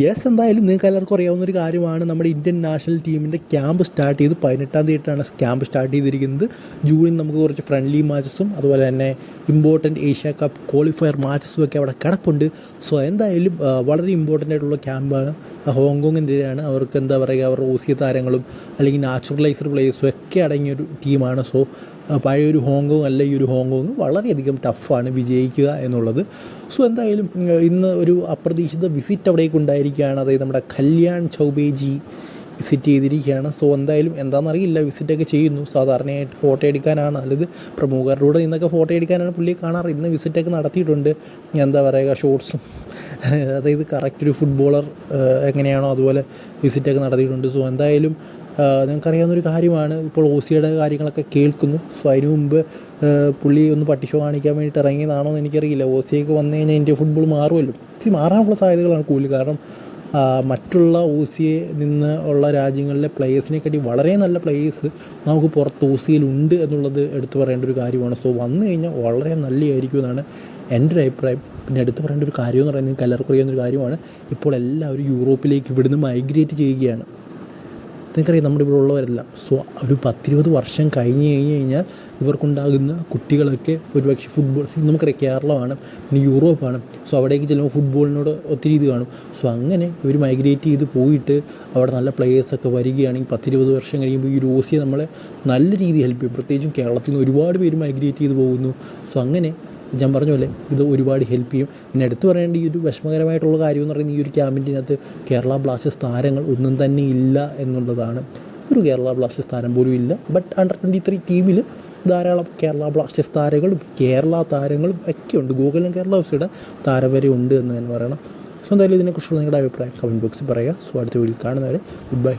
Yes എന്തായാലും നിങ്ങൾക്ക് എല്ലാവർക്കും അറിയാവുന്ന ഒരു കാര്യമാണ്. നമ്മുടെ ഇന്ത്യൻ നാഷണൽ ടീമിന്റെ ക്യാമ്പ് സ്റ്റാർട്ട് ചെയ്ത് പതിനെട്ടാം തീയതിയിട്ടാണ് ക്യാമ്പ് സ്റ്റാർട്ട് ചെയ്തിരിക്കുന്നത്. ജൂണിൽ നമുക്ക് കുറച്ച് ഫ്രണ്ട്ലി മാച്ചസും അതുപോലെ തന്നെ ഇമ്പോർട്ടന്റ് ഏഷ്യ കപ്പ് ക്വാളിഫയർ മാച്ചസും ഒക്കെ അവിടെ കിടപ്പുണ്ട്. സോ എന്തായാലും വളരെ ഇമ്പോർട്ടന്റ് ആയിട്ടുള്ള ക്യാമ്പാണ് ഹോങ്കോങ്ങിന്റെതാണ് അവർക്ക് എന്താ പറയുക അവരുടെ ഓസിയ താരങ്ങളും അല്ലെങ്കിൽ നാച്ചുറലൈസ്ഡ് പ്ലേയേഴ്സും ഒക്കെ അടങ്ങിയൊരു ടീമാണ് സോ പഴയൊരു ഹോങ്കോങ് അല്ല ഈ ഒരു ഹോങ്കോങ് വളരെയധികം ടഫാണ് വിജയിക്കുക എന്നുള്ളത്. സോ എന്തായാലും ഇന്ന് ഒരു അപ്രതീക്ഷിത വിസിറ്റ് അവിടേക്ക് ഉണ്ടായിരിക്കുകയാണ്. അതായത് നമ്മുടെ കല്യാൺ ചൗബേജി വിസിറ്റ് ചെയ്തിരിക്കുകയാണ്. സോ എന്തായാലും എന്താണെന്നറിയില്ല വിസിറ്റൊക്കെ ചെയ്യുന്നു. സാധാരണയായിട്ട് ഫോട്ടോ എടുക്കാനാണ്. അല്ലെങ്കിൽ പ്രമുഖരുടെ കൂടെ നിന്നൊക്കെ ഫോട്ടോ എടുക്കാനാണ് പുള്ളിയെ കാണാറ്. ഇന്ന് വിസിറ്റൊക്കെ നടത്തിയിട്ടുണ്ട്. എന്താ പറയുക ഷോർട്സും അതായത് കറക്റ്റ് ഒരു ഫുട്ബോളർ എങ്ങനെയാണോ അതുപോലെ വിസിറ്റൊക്കെ നടത്തിയിട്ടുണ്ട്. സോ എന്തായാലും നിങ്ങൾക്കറിയാവുന്നൊരു കാര്യമാണ്. ഇപ്പോൾ ഓസിയുടെ കാര്യങ്ങളൊക്കെ കേൾക്കുന്നു. സോ അതിന് മുമ്പ് പുള്ളി ഒന്ന് പട്ടിഷോ കാണിക്കാൻ വേണ്ടിയിട്ട് ഇറങ്ങിയതാണോ എന്ന് എനിക്കറിയില്ല. ഓസിയൊക്കെ വന്നു കഴിഞ്ഞാൽ ഇന്ത്യ ഫുട്ബോൾ മാറുമല്ലോ. ഇത് മാറാനുള്ള സാധ്യതകളാണ് കൂടുതൽ. കാരണം മറ്റുള്ള മറ്റുള്ള സിയെ നിന്ന് ഉള്ള രാജ്യങ്ങളിലെ പ്ലേയേഴ്സിനെക്കാട്ടി വളരെ നല്ല പ്ലേയേഴ്സ് നമുക്ക് പുറത്ത് ഒ സിയിലുണ്ട് എന്നുള്ളത് എടുത്തു പറയേണ്ട ഒരു കാര്യമാണ്. സോ വന്നു കഴിഞ്ഞാൽ വളരെ നല്ലതായിരിക്കും എന്നാണ് എന്റെ ഒരു അഭിപ്രായം. പിന്നെ എടുത്തു പറയേണ്ട ഒരു കാര്യം എന്ന് പറയുന്നത് നിങ്ങൾക്ക് ഒരു കാര്യമാണ്. ഇപ്പോൾ എല്ലാവരും യൂറോപ്പിലേക്ക് ഇവിടുന്ന് മൈഗ്രേറ്റ് ചെയ്യുകയാണ്. നിങ്ങൾക്കറിയാം നമ്മുടെ ഇവിടെ ഉള്ളവരെല്ലാം. സോ ഒരു പത്തിരുപത് വർഷം കഴിഞ്ഞ് കഴിഞ്ഞ് കഴിഞ്ഞാൽ ഇവർക്കുണ്ടാകുന്ന കുട്ടികളൊക്കെ ഒരുപക്ഷെ ഫുട്ബോൾ നമുക്കറിയാം കേരളമാണ് പിന്നെ യൂറോപ്പാണ്. സോ അവിടേക്ക് ചെല്ലുമ്പോൾ ഫുട്ബോളിനോട് ഒത്തിരി ഇത് കാണും. സോ അങ്ങനെ ഇവർ മൈഗ്രേറ്റ് ചെയ്ത് പോയിട്ട് അവിടെ നല്ല പ്ലേയേഴ്സൊക്കെ വരികയാണെങ്കിൽ പത്തിരുപത് വർഷം കഴിയുമ്പോൾ ഈ റോസിയെ നമ്മളെ നല്ല രീതിയിൽ ഹെൽപ്പ് ചെയ്യും. പ്രത്യേകിച്ചും കേരളത്തിൽ നിന്ന് ഒരുപാട് പേര് മൈഗ്രേറ്റ് ചെയ്ത് പോകുന്നു. സോ അങ്ങനെ ഞാൻ പറഞ്ഞ ഇത് ഒരുപാട് ഹെൽപ്പ് ചെയ്യും. പിന്നെ എടുത്തു പറയേണ്ട ഈ ഒരു വിഷമകരമായിട്ടുള്ള കാര്യം എന്ന് പറയുന്നത് ഈ ഒരു ക്യാമ്പിന്റെ അകത്ത് കേരള ബ്ലാസ്റ്റേഴ്സ് താരങ്ങൾ ഒന്നും തന്നെ ഇല്ല എന്നുള്ളതാണ്. ഒരു കേരള ബ്ലാസ്റ്റേഴ്സ് താരം പോലും ഇല്ല. ബട്ട് അണ്ടർ ട്വന്റി ത്രീ ടീമിൽ ധാരാളം കേരള ബ്ലാസ്റ്റേഴ്സ് താരങ്ങളും കേരള താരങ്ങളും ഒക്കെ ഉണ്ട്. ഗോകുലം കേരള ഹൗസിയുടെ താരം വരെ ഉണ്ട് എന്ന് തന്നെ പറയണം. സോ എന്തായാലും ഇതിനെക്കുറിച്ചുള്ള നിങ്ങളുടെ അഭിപ്രായം കമന്റ് ബോക്സിൽ പറയുക. സോ അടുത്ത വീഡിയോ കാണുന്നവരെ ഗുഡ് ബൈ